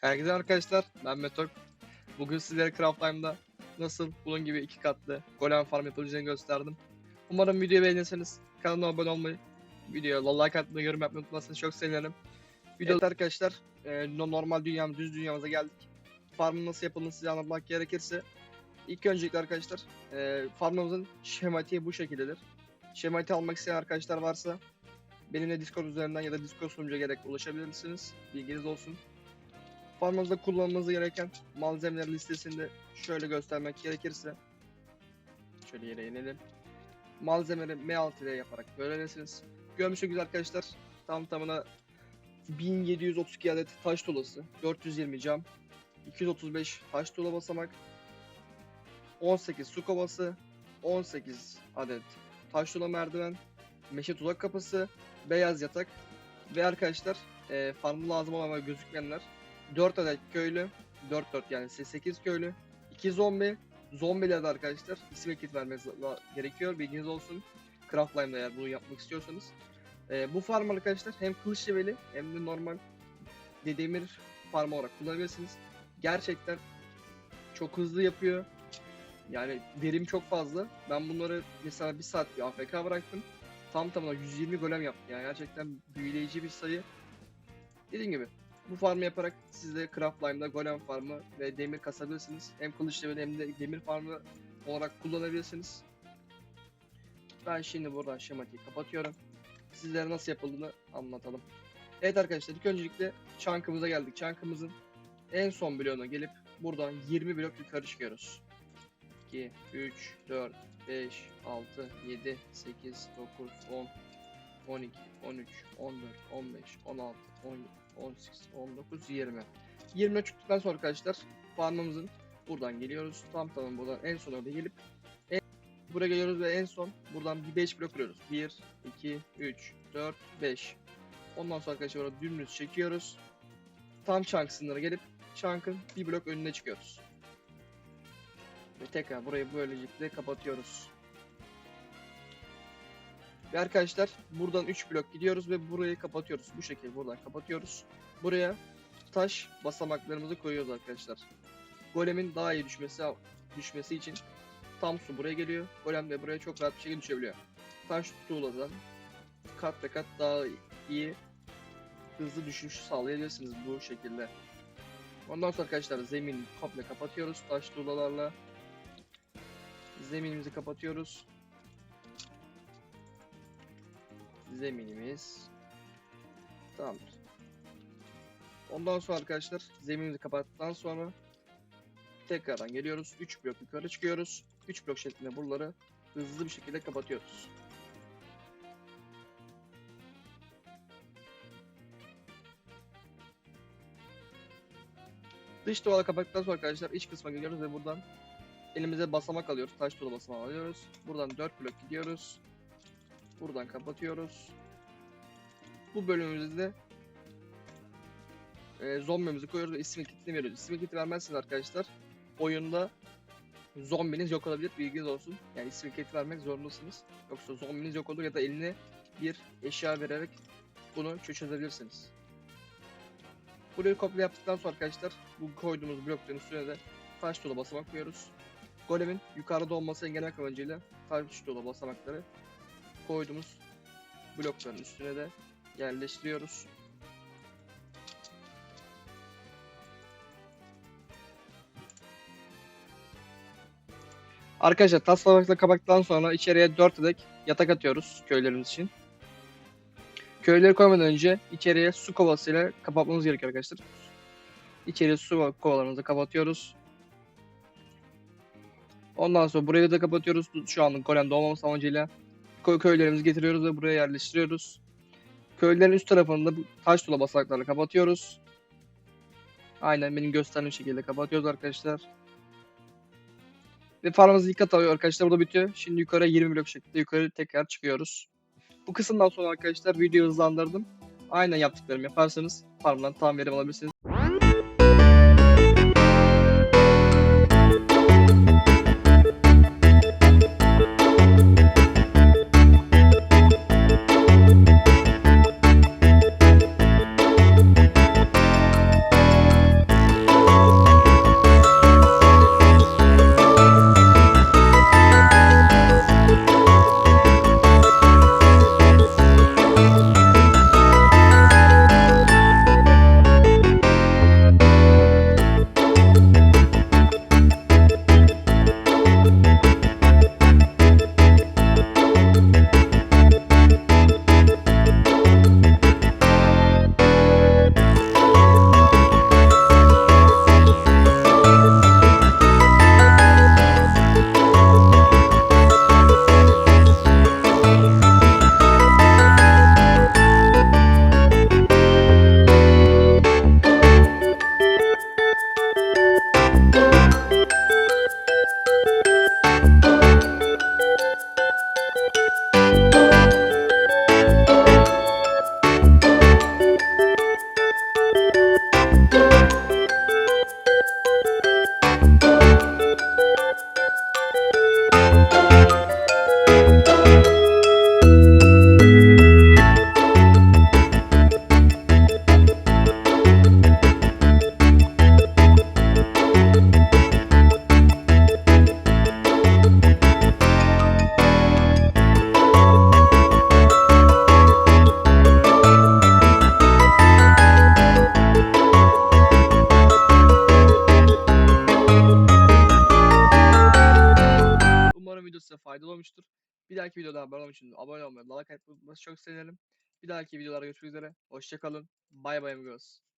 Herkese arkadaşlar ben Metok. Bugün sizlere Craft Time'da nasıl bunun gibi iki katlı golem farm yapılacağını gösterdim. Umarım videoyu beğenirseniz kanalıma abone olmayı, videoya like atmayı, yorum yapmayı unutmazsanız çok sevinirim. Videoda arkadaşlar e, no- normal dünyamız, düz dünyamıza geldik. Farmın nasıl yapıldığını size anlatmak gerekirse ilk öncelikle arkadaşlar e, farmımızın şematiği bu şekildedir. Şematiği almak isteyen arkadaşlar varsa benimle Discord üzerinden ya da Discord sunucuya gerek ulaşabilirsiniz. Bilginiz olsun. Farmımızda kullanmanız gereken malzemeler listesinde şöyle göstermek gerekirse şöyle yere inelim. Malzemeleri M6 ile yaparak öğrenirsiniz. Görmüş gibi arkadaşlar tam tamına 1732 adet taş tulası, 420 cam, 235 taş tula basamak, 18 su kovası, 18 adet taş tula merdiven, meşe tuzak kapısı, beyaz yatak ve arkadaşlar e, farmı lazım olan gözükmeyenler 4 adet köylü, 4 4 yani 8 köylü, 2 zombi, zombiler de arkadaşlar isim ekit vermeniz gerekiyor bilginiz olsun. Craftline'da eğer bunu yapmak istiyorsanız. Ee, bu farm arkadaşlar hem kılıç leveli hem de normal demir farm olarak kullanabilirsiniz. Gerçekten çok hızlı yapıyor. Yani verim çok fazla. Ben bunları mesela bir saat bir AFK bıraktım. Tam tamına 120 golem yaptı yani gerçekten büyüleyici bir sayı. Dediğim gibi bu farmı yaparak siz de Craftline'da golem farmı ve demir kasabilirsiniz. Hem kılıç leveli hem de demir farmı olarak kullanabilirsiniz. Ben şimdi buradan şematiği kapatıyorum. Sizlere nasıl yapıldığını anlatalım. Evet arkadaşlar ilk öncelikle chunk'ımıza geldik. Chunk'ımızın en son bloğuna gelip buradan 20 blok yukarı çıkıyoruz. 2, 3, 4, 5, 6, 7, 8, 9, 10, 12, 13, 14, 15, 16, 17, 18, 19, 20. 20'e çıktıktan sonra arkadaşlar farmımızın buradan geliyoruz. Tam tamam buradan en sona da gelip en, buraya geliyoruz ve en son buradan bir 5 blok kuruyoruz. 1, 2, 3, 4, 5. Ondan sonra arkadaşlar burada dümdüz çekiyoruz. Tam chunk sınırına gelip chunk'ın bir blok önüne çıkıyoruz. Ve tekrar burayı böylelikle kapatıyoruz. Ve arkadaşlar buradan 3 blok gidiyoruz ve burayı kapatıyoruz. Bu şekilde buradan kapatıyoruz. Buraya taş basamaklarımızı koyuyoruz arkadaşlar. Golemin daha iyi düşmesi düşmesi için tam su buraya geliyor. Golem de buraya çok rahat bir şekilde düşebiliyor. Taş tuğladan kat ve kat daha iyi hızlı düşüş sağlayabilirsiniz bu şekilde. Ondan sonra arkadaşlar zemin komple kapatıyoruz taş tuğlalarla. Zeminimizi kapatıyoruz. Zeminimiz tamamdır. Ondan sonra arkadaşlar zeminimizi kapattıktan sonra tekrardan geliyoruz. 3 blok yukarı çıkıyoruz. 3 blok şeklinde buraları hızlı bir şekilde kapatıyoruz. Dış duvarı kapattıktan sonra arkadaşlar iç kısma geliyoruz ve buradan elimize basamak alıyoruz. Taş tuğla basamağı alıyoruz. Buradan 4 blok gidiyoruz. Buradan kapatıyoruz. Bu bölümümüzde e, zombimizi koyuyoruz ve isim kitini veriyoruz. İsim kiti vermezseniz arkadaşlar oyunda zombiniz yok olabilir bilginiz olsun. Yani isim kiti vermek zorundasınız. Yoksa zombiniz yok olur ya da eline bir eşya vererek bunu çözebilirsiniz. Burayı komple yaptıktan sonra arkadaşlar bu koyduğumuz blokların üstüne de taş tuğla basamak koyuyoruz. Golemin yukarıda olması engellemek amacıyla taş tuğla basamakları koyduğumuz blokların üstüne de yerleştiriyoruz. Arkadaşlar tas tabakla kapaktan sonra içeriye 4 adet yatak atıyoruz köylerimiz için. Köyleri koymadan önce içeriye su kovasıyla kapatmamız gerekiyor arkadaşlar. İçeriye su kovalarımızı kapatıyoruz. Ondan sonra burayı da kapatıyoruz. Şu anlık golem doğmaması amacıyla köy köylerimizi getiriyoruz ve buraya yerleştiriyoruz. Köylerin üst tarafını da taş tuğla basamaklarla kapatıyoruz. Aynen benim gösterdiğim şekilde kapatıyoruz arkadaşlar. Ve farmımız ilk kat alıyor arkadaşlar burada bitiyor. Şimdi yukarı 20 blok şeklinde yukarı tekrar çıkıyoruz. Bu kısımdan sonra arkadaşlar videoyu hızlandırdım. Aynen yaptıklarımı yaparsanız farmdan tam verim alabilirsiniz. Olmuştur. Bir dahaki videoda abone olmak için abone olmayı, like atmayı çok sevinirim. Bir dahaki videolarda görüşmek üzere. Hoşçakalın. Bay bay amigos.